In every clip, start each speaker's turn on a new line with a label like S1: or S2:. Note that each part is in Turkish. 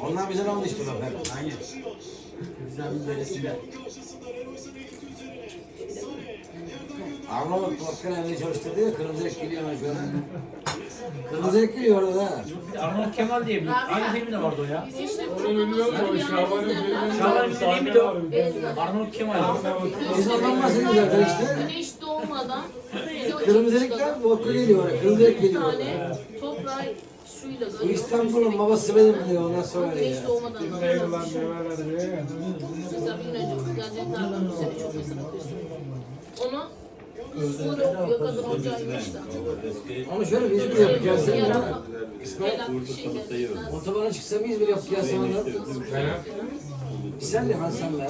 S1: Onlar bize aldı işte bak hep.
S2: Aynen. Güzel bir.
S1: Avla bak Bakkal elini çalıştırdı ya kırmızı ek geliyor ona şöyle. Kırmızı ek geliyor orada da.
S2: Arnold Kemal diye bir aynı filmde vardı o ya.
S3: Onu biliyor musun? Şaban'ın filminde
S2: Şaban'ın
S3: bir sahne
S2: filmi de o. Arnold Kemal.
S1: Biz bahsediyoruz zaten işte.
S4: Güneş doğmadan
S1: Kırmızılıklar vodka geliyor oraya. Kırmızı ek
S4: bir
S1: geliyor
S4: tane
S1: Bu. İstanbul'un babası benim diyor ondan sonra ya.
S4: Güneş doğmadan
S3: ya.
S4: Mesela bir önce gazetelerden bu sene çok okuyorsun. Onu sonra okuyor kadın hocaymış da.
S1: Ama şöyle biz bir yapacağız.
S4: Şey geldi.
S1: otobana çıksa biz bir yapacağız sonra. Sen de Hasan be.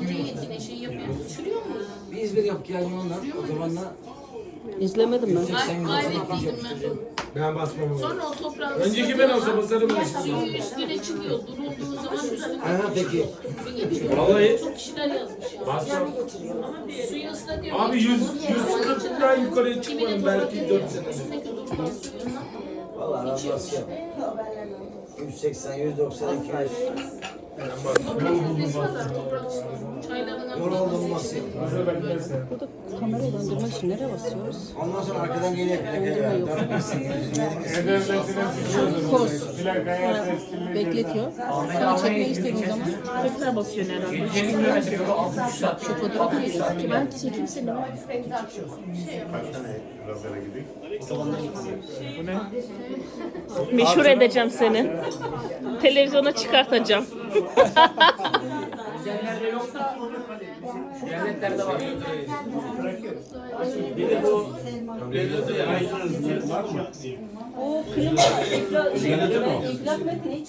S4: Onca yetine şey yapıyor. Uçuruyor mu?
S1: Biz bir yapacağız onlar otobanla.
S5: İzlemedim ben.
S4: Ay, gayretliydim ben.
S3: Ben basmam.
S4: Sonra o toprağın
S3: Önceki ben olsa basarım ben.
S4: Suyu üstüne çıkıyor. Durulduğu zaman üstüne
S1: Ha peki.
S4: geçiyor.
S3: Vallahi-
S4: Çok kişiler yazmış ya.
S3: Basmam.
S4: Suyu ıslatıyor.
S3: Abi
S4: geçiyor.
S3: 100 140'dan yukarıya çıkmadım belki
S4: veriyor,
S3: 4 sene.
S4: Üstündeki durulan suyundan
S1: Vallahi razı olsun. 180, 190, 200.
S3: Fazla beklerse.
S5: Burada kamerayı döndürmek için nereye basıyoruz?
S1: Ondan sonra arkadan geliyor. Plakaya.
S3: Teslimle
S5: Bekletiyor. Sonra çekmeyi istediğin zaman tekrar basıyorsun herhalde.
S2: 7 kilometre yolu 63 saat.
S5: Şu fotoğrafı. Ben çekeyim seni.
S6: Meşhur edeceğim seni. Televizyona çıkartacağım.
S2: Yerlerde yoksa devletlerde var. Bir de bu
S5: O klima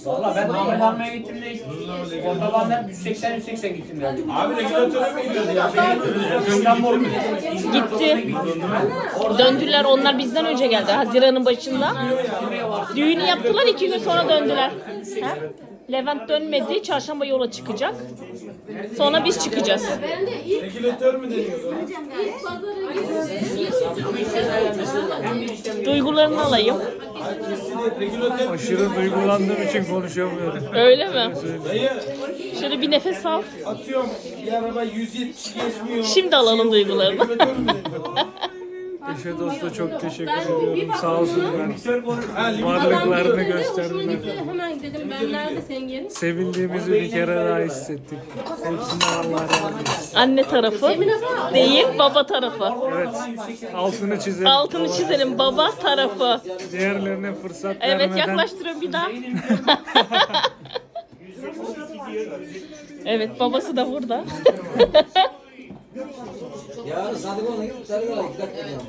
S2: Valla ben Ahmet almaya gittim de otobanda 180 180 gittim geldim.
S3: Abi regülatöre mi gidiyordu ya?
S6: Gitti. Döndüler. Onlar bizden önce geldi. Haziran'ın başında. Düğünü yaptılar. iki gün sonra döndüler. Ha? Levent dönmedi. Çarşamba yola çıkacak. Sonra biz çıkacağız.
S3: Regülatör mü deniyordu?
S6: Duygularını alayım.
S3: Regülatör
S7: Aşırı duygulandığım için konuşamıyorum.
S6: Öyle mi?
S3: Dayı
S6: Şöyle bir nefes al.
S3: atıyorum bir araba 170 geçmiyor.
S6: Şimdi alalım duygularını.
S3: Regülatör mü deniyordu?
S7: Eşe dosta çok teşekkür ediyorum. Sağ.
S3: Ha, limit-
S7: Varlıklarını gösterdiler.
S8: Hemen dedim ben nerede senin yerin?
S7: Sevildiğimizi bir kere daha hissettik. Hepsinden Allah razı olsun.
S6: Anne tarafı değil, baba tarafı.
S7: Evet. Altını çizelim.
S6: Altını çizelim. Baba tarafı.
S7: Diğerlerine fırsat
S6: Evet
S7: vermeden
S6: yaklaştırıyorum bir daha. evet babası da burada.
S1: Ya Sadık ona git. Sarı da iki dakika diyorum.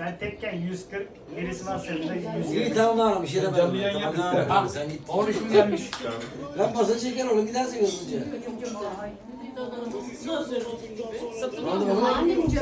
S9: Ben tekken 140, birisi var 120.
S1: İyi tamam var bir şey demedim.
S3: Canlı yayın
S1: Tamam. Sen git.
S2: Orada şimdi gelmiş.
S1: Ben basa çeker onu gidersin hızlıca. Ne oldu baba?